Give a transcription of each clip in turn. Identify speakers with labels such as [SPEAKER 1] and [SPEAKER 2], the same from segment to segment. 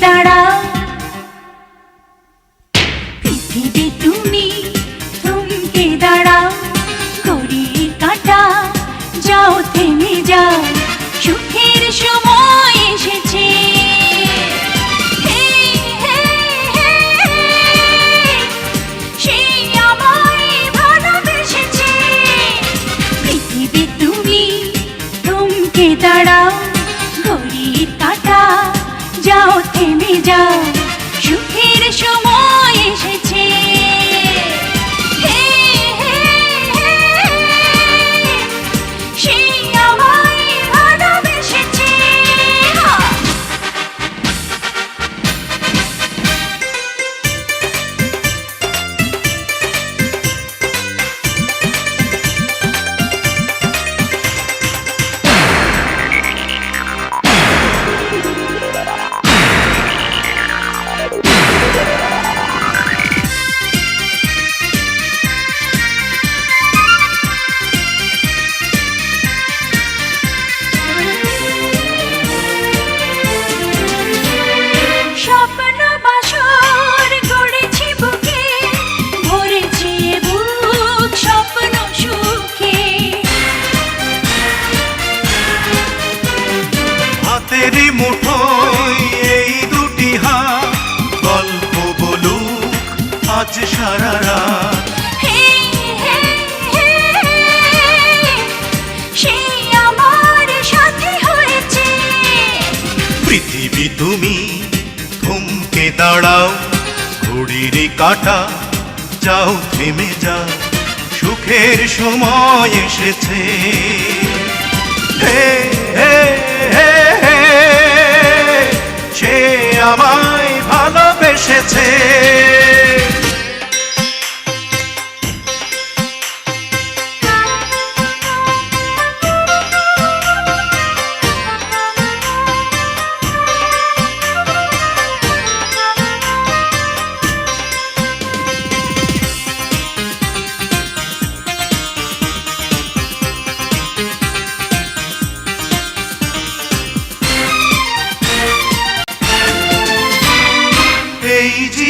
[SPEAKER 1] দাঁড়াও? পৃথিবী তুমি পৃথিবী তুমি, থমকে দাঁড়াও, ঘড়ির কাটা, যাও থেমে যাও, সুখের সময় এসেছে। সে আমায় ভালোবেসেছে।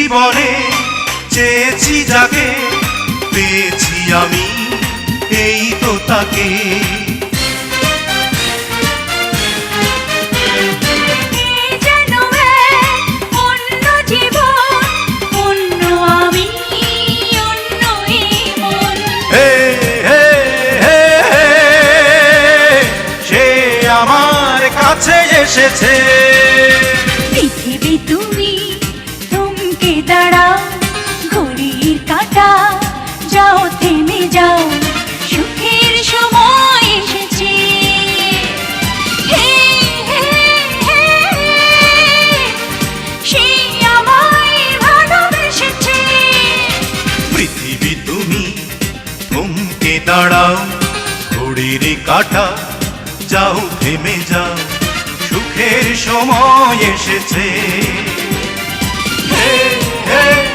[SPEAKER 2] জীবনে চেয়েছি যাকে পেয়েছি আমি এই তো তাকে। আমার কাছে এসেছে।
[SPEAKER 1] দাঁড়াও ঘড়ির কাটা যাও থেমে যাও সুখের সময় এসেছে। হে
[SPEAKER 2] হে